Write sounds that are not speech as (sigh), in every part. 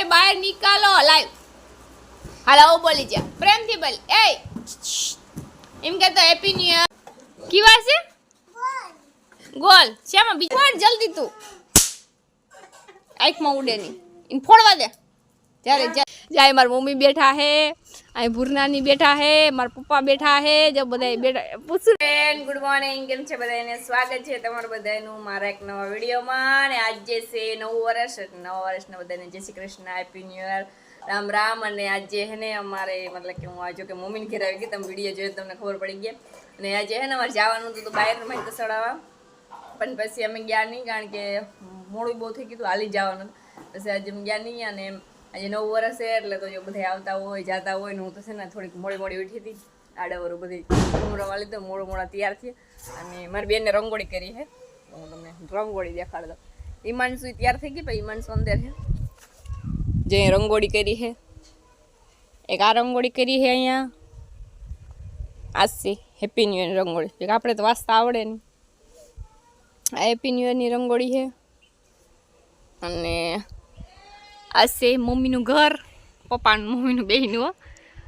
કોઈ બહાર નીકાળો લાઈવ હાલ આવું બોલી જા પ્રેમથી બોલ એ એમ કહેતો હેપી ન્યુ યર કેવા છે ગોલ શ્યામા બીજું ફોડ જલ્દી તું આંખમાં ઉડે નહીં એને ફોડવા દે જ્યારે જાય મારી મમ્મી બેઠા હે અહીં ભૂરનાની બેઠા હે મારા પપ્પા બેઠા હે જો બધા બેઠા પૂછું ગુડ મોર્નિંગ કેમ છે બધાને સ્વાગત છે તમારું બધાનું મારા એક નવા વિડીયોમાં. અને આજે છે નવું વર્ષ નવા વર્ષને બધાને જય Shri Krishna happy new year Ram Ram અને આજે હે ને અમારે મતલબ કે હું આજે કે મમ્મીને ઘેર આવી ગઈ તમે વીડિયો જોયો તમને ખબર પડી ગઈ. અને આજે હે ને અમારે જવાનું હતું તો બહાર તો સડાવવા પણ પછી અમે ગયા નહીં કારણ કે મોડું બહુ થઈ ગયું હતું હાલી જવાનું પછી આજે અમે ગયા નહીં અને આજે નવું વર્ષ છે એટલે તો જો બધા આવતા હોય, જાતા હોય, ને હું તો છે ને થોડીક મોડી મોડી ઉઠી હતી. આડાવરું બધી ઉમરાવા લીધો મોડું મોડા તૈયાર થયા. અને મારી બેનને રંગોળી કરી છે હું તમને રંગોળી દેખાડ. દઉં ઈમાનસુ તૈયાર થઈ ગઈ, પણ ઈમાનસુ અંદર છે જે રંગોળી કરી છે એક આ રંગોળી કરી છે અહીંયા. આજથી હેપી ન્યુ ઇયર રંગોળી. આપણે તો વાંચતા આવડે નહીં. આ હેપી ન્યુ ઇયરની રંગોળી છે અને આ છે મમ્મીનું ઘર, પપ્પાનું, મમ્મીનું બહેનું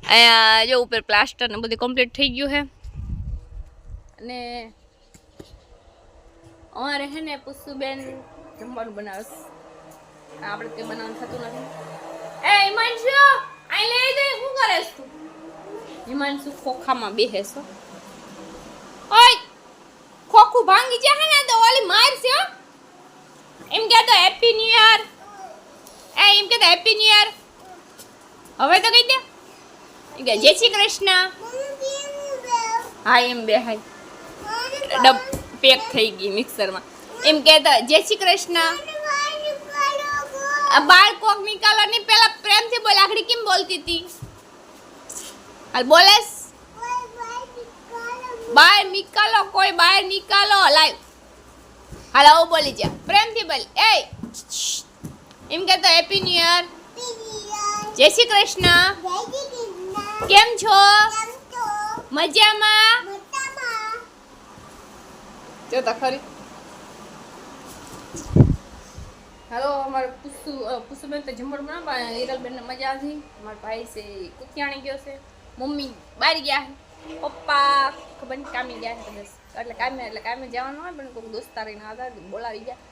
અહીંયા જો ઉપર પ્લાસ્ટર ને બધું કમ્પ્લીટ થઈ ગયું છે. અને અમારે છે ને પુષ્પુબેન જમવાનું બનાવે આપણે તે બનાવવાનું થતું નથી. એ, હિમાંશુ આઈ લઈ દે, શું કરે છે તું? હિમાંશુ ખોખામાં બેહેશો છે. ઓય, ખોખું ભાંગી જાય ને, તો ઓલી મારશે એમ કહેતો હેપી ન્યુ યર એ એમ કહેતો હેપી ન્યુ યર હવે તો કહી દે એમ કે જય શ્રી કૃષ્ણ હા એમ બે હાય ડબ પેક થઈ ગઈ મિક્સરમાં એમ કહેતા જય શ્રી કૃષ્ણ આ બાળ કોક નિકાલો ની પેલા પ્રેમથી બોલ આખડી કેમ બોલતી હતી હાલ બોલેસ બહાર નિકાલો કોઈ બહાર નિકાલો લાઈવ હાલ આવું બોલી જા પ્રેમથી બોલ એ એમ કહેતો હેપી ન્યુ યર જય શ્રી કૃષ્ણ કેમ છો મજામાં જો તો ખરી હાલો અમારે પુસ્તુ પુસ્તુબેન તો જમણ બનાવવા હિરલબેનને મજા આવી મારા ભાઈ છે કુતિયાણી ગયો છે મમ્મી બહાર ગયા છે પપ્પા ખબર નહીં કામે ગયા છે કદાચ એટલે કામે એટલે કામે જવાનું હોય પણ કોઈ દોસ્તારીને હતા તે બોલાવી ગયા એ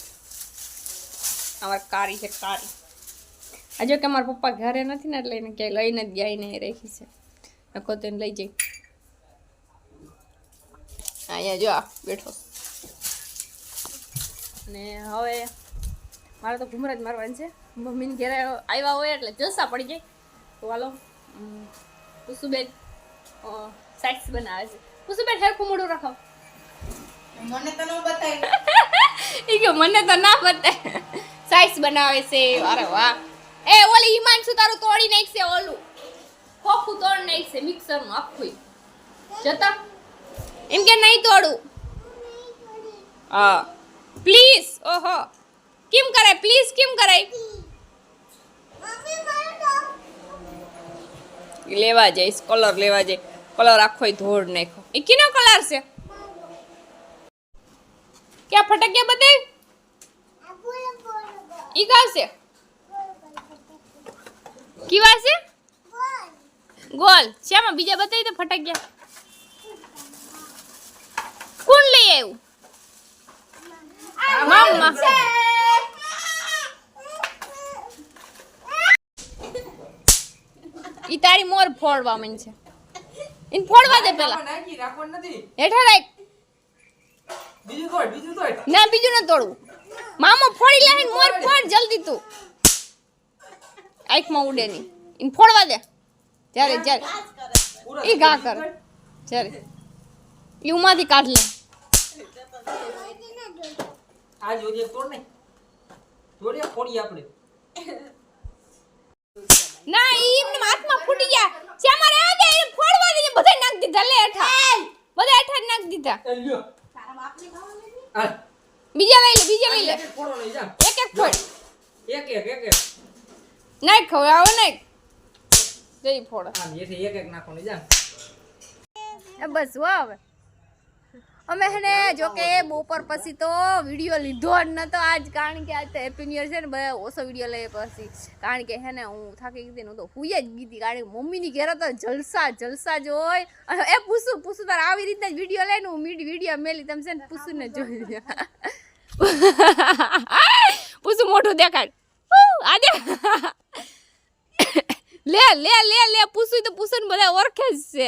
અમારી કારી છે કારી. આ જો કે મારા પપ્પા ઘરે નથી ને એટલે એને ક્યાંય લઈને જ ગયા એને રાખી છે. નકો તો એને લઈ જઈ અહીંયા જો આ બેઠો. ને હવે મારે તો ઘુમરા જ મારવાનું છે. મમ્મીને ઘેરે આવ્યા હોય એટલે જલસા પડી જાય. તો હાલો કુસુબેન સેક્સ બનાવે છે. કુસુબેન હેરખું મોઢું રાખો. મને તો ન બતાય. (laughs) એ કે મને તો ના બતાય. સાઇટ્સ બનાવે છે અરે વાહ એ ઓલી ઈમાનસુ તારું તોડી નાખશે ઓલું ખોખું તોડી નાખશે મિક્સરનું આખું જતા એમ કે નહીં તોડું હા પ્લીઝ ઓહો કેમ કરાય પ્લીઝ કેમ કરાય ઈ લેવા જઈશ કલર લેવા જઈ કલર આખો ધોડ નાખ્યો એ કીનો કલર છે ક્યાં ફટક્યા બધે ઈ ગાવશે કીવા છે? ગોલ. શ્યામાં બીજા બતાવી તો ફટક્યા. કોણ લઈ આવ્યું મામા. ઈ તારી મોર ફોડવા મન છે ઈન ફોડવા દે પેલા. હેઠા રાખ. બીજું તોડ બીજું તોડ ના બીજું ન તોડવું મામો ફોડી લે મોર ફોડ જલ્દી તું આંખમાં ઉડે નહીં ઇન ફોડવા દે જ્યારે જ્યારે પૂરા ઈ ઘા કર જ્યારે ઈ ઉમાંથી કાઢ લે આ જોઈએ તોડ નહીં તોડ્યા ફોડી આપણે ના ફૂટી ગયા શ્યામા રહેવા દે એ ફોડવા દે બધા નાખ દીધા લે હેઠા બધા હેઠા નાખ દીધા એ લ્યો હાલ. બીજા લઈ લે બીજા લઈ લે. એક એક ફોડો લઈ જા એક એક ફોડ. એક એક એક એક. નાખ હવે આવો નાખ. જઈ ફોડ. આમ એથી એક એક નાખો લઈ જા એ બસ હો હવે. અમે હે ને જો કે બપોર પછી તો વીડિયો લીધો જ નતો. આજ કારણ કે આજ તો હેપી ન્યુ છે ને બધા ઓછો વીડિયો લઈએ પછી. કારણ કે હે ને હું થાકી ગઈ હું તો હુઈ જ ગીધી કારણ કે મમ્મીની ઘેર તો જલસા જલસા જ હોય. અને એ પૂછું પૂછું તારે આવી રીતના જ વીડિયો લઈને હું મીડ વીડિયો મેલી. તમે છે ને પૂછું ને જોઈ લ્યો. (laughs) પૂછું મોઢું દેખાડ. આજે (laughs) લે લે લે લે પૂછું તો પૂછું બધા ઓળખે જ છે.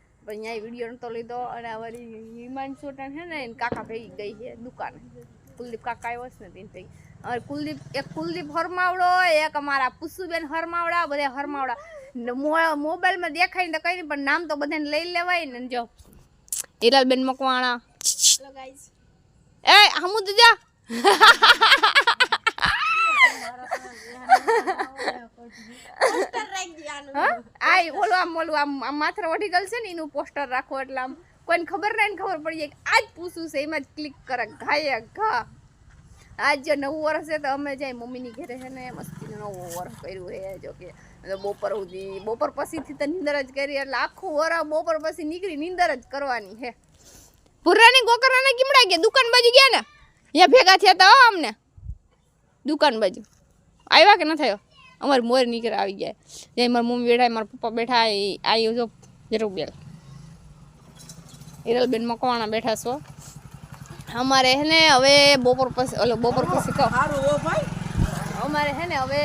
પણ અહીંયા વીડિયો નતો લીધો અને વળી હિમાંશુ સોટાણ છે ને એને કાકા ભેગી ગઈ છે દુકાને. કુલદીપ કાકા આવ્યો છે ને તેની ભેગી. અમારે કુલદીપ એક કુલદીપ હરમાવડો એક અમારા પુસુબેન હરમાવડા બધા હરમાવડા. મો- મોબાઈલમાં દેખાય ને તો કઈ નહીં પણ નામ તો બધાને લઈ લેવાય ને જો. હિરાલબેન મકવાણા. એ હમુદ જા. હા? (laughs) આ ઈ ઓલું આમ ઓલું આમ આમ માથે વઢી ગયેલ છે ને એનું પોસ્ટર રાખો એટલે આમ કોઈને ખબર નહીં ને ખબર પડી જાય કે આજ પૂછું છે એમાં જ ક્લિક કરે ઘાય ઘા આજ જે નવું વર્ષ છે તો અમે જાય મમ્મીની ઘરે છે ને મસ્તીનું નવું વર્ષ કર્યું છે જો કે તો બપોર સુધી બપોર પછીથી તો નીંદર જ કરી એટલે આખું વરસ બપોર પછી નીકળી નીંદર જ કરવાની છે ભૂરાની ગોકરાને કીમડા ગયા દુકાન બાજુ ગયા ને અહીંયા ભેગા થયા તા હો અમને દુકાન બાજુ. આવ્યા કે ન થયો? અમારે મોર નીકળે આવી ગયા. જે મારી મમ્મી બેઠા મારા પપ્પા બેઠા એ આવ્યો જો જરૂબેલ હિરલબેન મકવાણા બેઠા છો. અમારે હે ને હવે બપોર પછી ઓલો બપોર પછી કહો અમારે હે ને હવે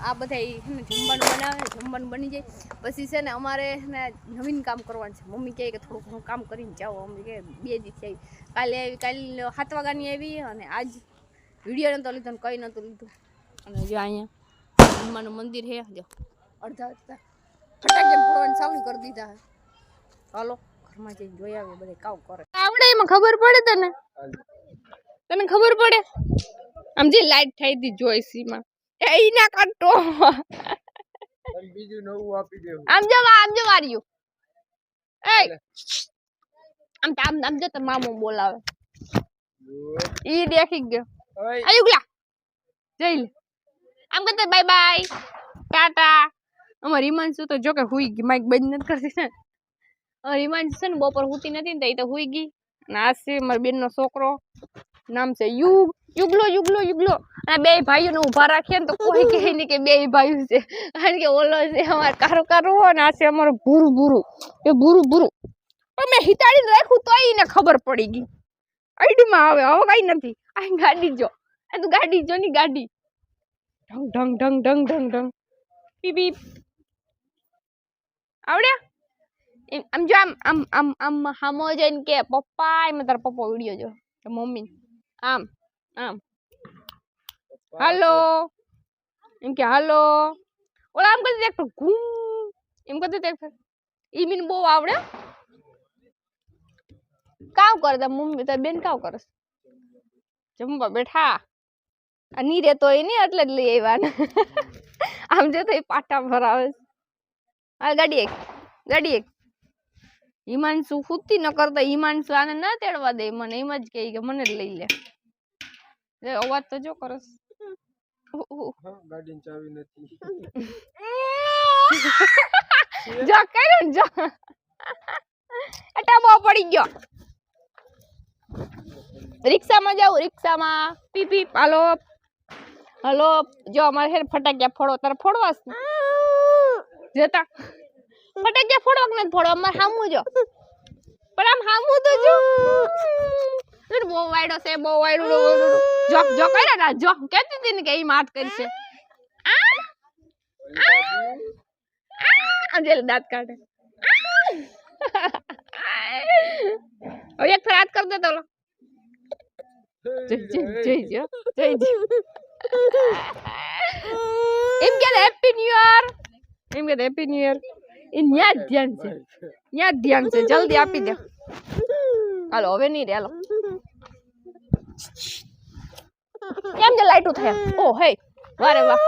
આ બધા હે ને જમવાનું બનાવે જમવાનું બની જાય. પછી છે ને અમારે ને નવીન કામ કરવાનું છે. મમ્મી કહે કે થોડું ઘણું કામ કરીને જાઓ મમ્મી કહે બે દિવસ આવી કાલે આવી કાલે સાત વાગ્યાની આવી અને આજ વીડિયો નતો લીધો કઈ નહોતું લીધું. અને જો અહીંયા હનુમાનનું મંદિર છે જો. અડધા અડધા. ફટાકે ફોડવાનું ચાલુ કરી દીધા. હાલો ઘરમાં જઈને જોઈ આવે બધે કાવ કરે. આવડે એમાં ખબર પડે તને? તને ખબર પડે? આમ જે લાઈટ થઈ હતી જોઈસીમાં. એ ઈના કાટો. બીજું નવું આપી દેવું. આમ જો વા- આમ જો વાર્યું. એ આમ તો આમ આમ જો તો મામો બોલાવે. ઈ દેખી ગયો. આયુગલા જઈ લે. આમ કરતા બાય બાય ટાટા. અમાર હિમાંશુ તો જો કે હુઈ ગઈ. માઇક બંધ નથી કરતી ને. અમાર હિમાંશુ છે ને, બપોર હુતી નથી ને તો હુઈ ગઈ. અને આ છે મારા છોકરો. નામ છે યુગ, યુગલો યુગલો યુગલો. અને બે ભાઈઓને ઊભા રાખીએ ને તો કોઈ કહે નહીં કે બે ભાઈઓ છે. કારણ કે ઓલો છે અમારે કારો કારો અને આ છે અમારું ભૂરું ભૂરું એ ભૂરું ભૂરું પણ મેં હિતાડીને રાખ્યું તોય એને ખબર પડી ગઈ. આઈડીમાં આવે હવે કઈ નથી. આ ગાડી જો આ તું ગાડી જો ની ગાડી. ઢંગ ઢંગ ઢંગ ઢંગ ઢંગ ઢંગ. પીપ પીપ. આવડે? આમ જો આમ આમ આમ આમ હામો જઈને કે પપ્પા એમાં તારા પપ્પા વીડિયો જો મમ્મી આમ આમ. હાલો. એમ કે હાલો. ઓલા આમ કરતી દેખ ઘૂમ. એમ કરતી દેખ ઈ મીન બહુ આવડે. કાવ કરે? તાર મમ્મી તાર બેન કાવ કરે? જમવા બેઠા? આ ની રહેતો એ નહીં એટલે જ લઈ આવ્યા આમ જો તો એ પાટા ભરાવે હા ગાડી એક ગાડી એક. હિમાંશુ ખુદથી ન કરતા હિમાંશુ આને ના તેડવા દે મને એમ જ કહે કે મને જ લઈ લે. લે, અવાજ તો જો કરસ ગાડીની ચાવી નથી. (laughs) જો કર્યું જો. (laughs) અટા બહુ પડી ગયો. રિક્ષામાં જાઉં રિક્ષામાં પી પી હાલો હાલો જો અમારે છે ને ફટાકિયા ફોડો તારે ફોડવા છે ને? જતા ફટાકિયા ફોડવા કે નથી ફોડવા અમારે સામું જો પણ આમ સામું તો જો એટલે બહુ વાયડો છે બહુ વાયડો જો જો કર્યા ના જો કહેતી હતી ને કે એ માત કરશે આ આ અંજલી દાંત કાઢે હવે એક ફેર હાથ કરી દે તો ઓલો. જય જય જય જય જય જય એમ કે હેપી ન્યુ યર એમ કે હેપી ન્યુ યર એ ન્યા જ ધ્યાન છે ન્યા જ ધ્યાન છે જલ્દી આપી દે હાલો હવે નહીં રે હાલો કેમ જે લાઈટું થયા ઓ હે વારે વાહ